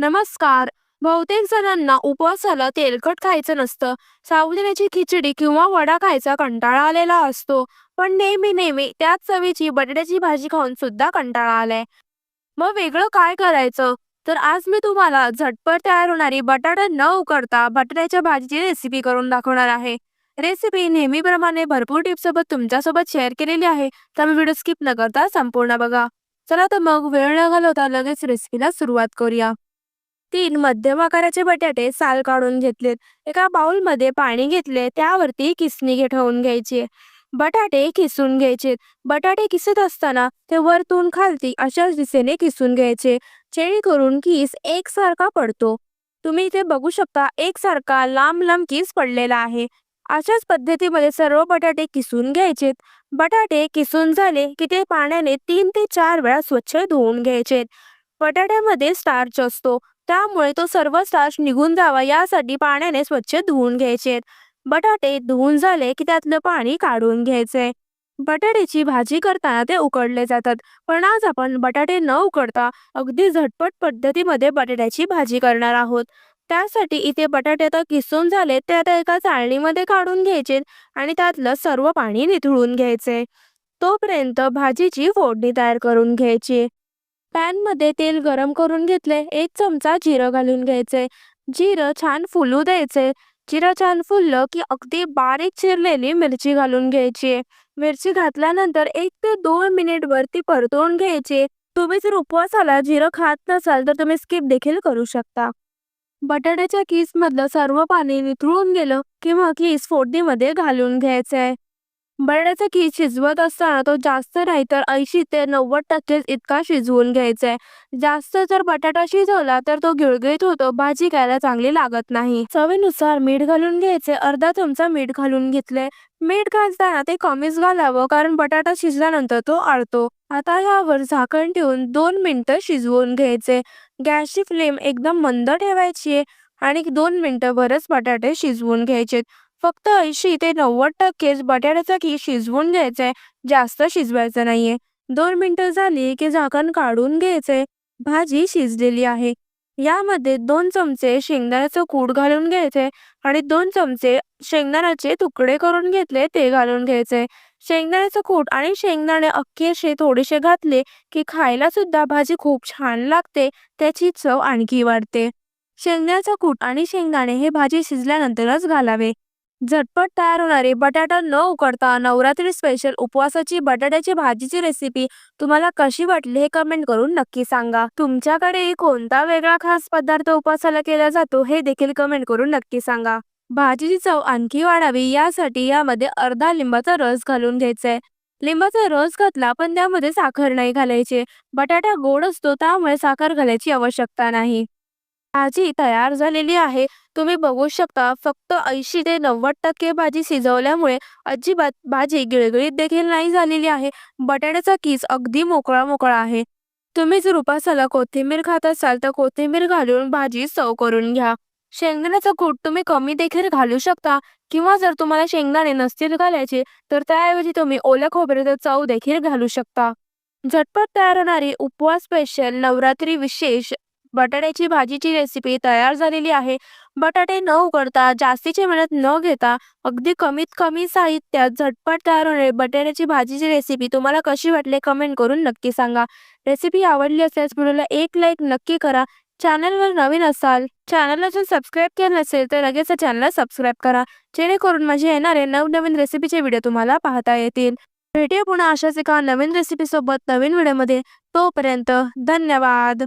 नमस्कार. बहुतेक जणांना उपवासाला तेलकट खायचं नसतं. साबुदाण्याची खिचडी किंवा वडा खायचा कंटाळा आलेला असतो. पण नेहमी नेहमी त्याच चवीची बटाट्याची भाजी खाऊन सुद्धा कंटाळा आलाय. मग वेगळं काय करायचं? तर आज मी तुम्हाला झटपट तयार होणारी बटाटा न उकडता बटाट्याच्या भाजीची रेसिपी करून दाखवणार आहे. रेसिपी नेहमीप्रमाणे भरपूर टिप्ससोबत तुमच्यासोबत शेअर केलेली आहे. त्यामुळे व्हिडिओ स्किप न करता संपूर्ण बघा. चला तर मग वेळ न घालवता लगेच रेसिपीला सुरुवात करूया. तीन मध्यम आकाराचे बटाटे साल काढून घेतलेत. एका बाउलमध्ये पाणी घेतले त्यावरती किसणी ठेवून घ्यायची. बटाटे किसून घ्यायचे. बटाटे किसत असताना ते वरतून खालती अशाच दिशेने किसून घ्यायचे. जेणेकरून किस एकसारखा पडतो. तुम्ही इथे बघू शकता एकसारखा लांब लांब किस पडलेला आहे. अशाच पद्धतीमध्ये सर्व बटाटे किसून घ्यायचेत. बटाटे किसून झाले की ते पाण्याने तीन ते चार वेळा स्वच्छ धुवून घ्यायचे बटाट्यामध्ये स्टार्च असतो. त्यामुळे तो सर्व स्टार्च निघून जावा यासाठी पाण्याने स्वच्छ धुवून घ्यायचे. बटाटे धुवून झाले की त्यातलं पाणी काढून घ्यायचे. बटाट्याची भाजी करताना ते उकडले जातात पण आज आपण बटाटे न उकडता अगदी झटपट पद्धतीमध्ये बटाट्याची भाजी करणार आहोत. त्यासाठी इथे बटाटे तर किसून झाले ते आता एका चाळणीमध्ये काढून घ्यायचे आणि त्यातलं सर्व पाणी निथळून घ्यायचे. तोपर्यंत भाजीची फोडणी तयार करून घ्यायची. पॅनमध्ये तेल गरम करून घेतले. एक चमचा जिरं घालून घ्यायचे. जिरं छान फुलू द्यायचे. जिरं छान फुललं की अगदी बारीक चिरलेली मिरची घालून घ्यायची. मिरची घातल्यानंतर एक ते दोन मिनिट वरती परतवून घ्यायचे. तुम्ही जर उपवासाला जिरं खात नसाल तर तुम्ही स्किप देखील करू शकता. बटाट्याच्या किस मधलं सर्व पाणी निथळून गेलं किंवा किस फोडणीमध्ये घालून घ्यायचंय. बटाट्याचा किस शिजवत असताना तो जास्त नाही तर ऐंशी ते नव्वद टक्के इतका शिजवून घ्यायचा आहे जास्त जर बटाटा शिजवला तर तो गिळगिळीत होतो भाजी खायला चांगली लागत नाही. चवीनुसार मीठ घालून घ्यायचे अर्धा चमचा मीठ घालून घेतले. मीठ घालताना ते कमीच घालावं कारण बटाटा शिजल्यानंतर तो आळतो. आता यावर झाकण ठेवून दोन मिनिटं शिजवून घ्यायचे. गॅसची फ्लेम एकदम मंद ठेवायची आणि दोन मिनिटं बरंच बटाटे शिजवून घ्यायचे फक्त ऐंशी ते नव्वद टक्केच बटाट्याचा की शिजवून घ्यायचंय जास्त शिजवायचं नाहीये. दोन मिनिटं झाली की झाकण काढून घ्यायचंय भाजी शिजलेली आहे. यामध्ये दोन चमचे शेंगदाण्याचं कूड घालून घ्यायचे आणि दोन चमचे शेंगदाण्याचे तुकडे करून घेतले ते घालून घ्यायचे. शेंगदाण्याचं कूट आणि शेंगदाणे अख्खेशे थोडेसे घातले की खायला सुद्धा भाजी खूप छान लागते. त्याची चव आणखी वाढते. शेंगदाण्याचं कूट आणि शेंगदाणे हे भाजी शिजल्यानंतरच घालावे. झटपट तयार होणारी बटाटा न उकडता नवरात्री स्पेशल उपवासाची बटाट्याची भाजीची रेसिपी तुम्हाला कशी वाटली हे कमेंट करून नक्की सांगा. तुमच्याकडे कोणता वेगळा खास पदार्थ उपवासाला केला जातो हे देखील कमेंट करून नक्की सांगा. भाजीची चव आणखी वाढावी यासाठी यामध्ये अर्धा लिंबाचा रस घालून घ्यायचा लिंबाचा रस घातला पण त्यामध्ये साखर नाही घालायची. बटाटा गोड असतो त्यामुळे साखर घालायची आवश्यकता नाही. भाजी तयार झालेली आहे. तुम्ही बघू शकता फक्त ऐंशी ते नव्वद टक्के भाजी शिजवल्यामुळे अजिबात भाजी गिळगिळीत देखील नाही झालेली आहे. बटाट्याचा किस अगदी मोकळा मोकळा आहे. तुम्ही जर उपासाला कोथिंबीर खात असाल तर कोथिंबीर घालून भाजी चव करून घ्या. शेंगदाण्याचा कूट तुम्ही कमी देखील घालू शकता किंवा जर तुम्हाला शेंगदाणे नसतील घालायचे तर त्याऐवजी तुम्ही ओल्या खोबऱ्याचा चव देखील घालू शकता. झटपट तयार होणारी उपवास स्पेशल नवरात्री विशेष बटाट्याची भाजीची रेसिपी तयार झालेली आहे. बटाटे न उकडता जास्तीची मेहनत न घेता अगदी कमीत कमी साहित्यात झटपट तयार होणारी बटाट्याची भाजीची रेसिपी तुम्हाला कशी वाटली कमेंट करून नक्की सांगा. रेसिपी आवडली असेल व्हिडिओला एक लाईक नक्की करा. चॅनलवर नवीन असाल चॅनलला जर सबस्क्राईब केलं नसेल तर लगेच चॅनलला सबस्क्राईब करा. जेणेकरून माझे येणारे नवनवीन रेसिपीचे व्हिडिओ तुम्हाला पाहता येतील. भेटूया पुन्हा अशाच एका नवीन रेसिपीसोबत नवीन व्हिडिओमध्ये तोपर्यंत धन्यवाद.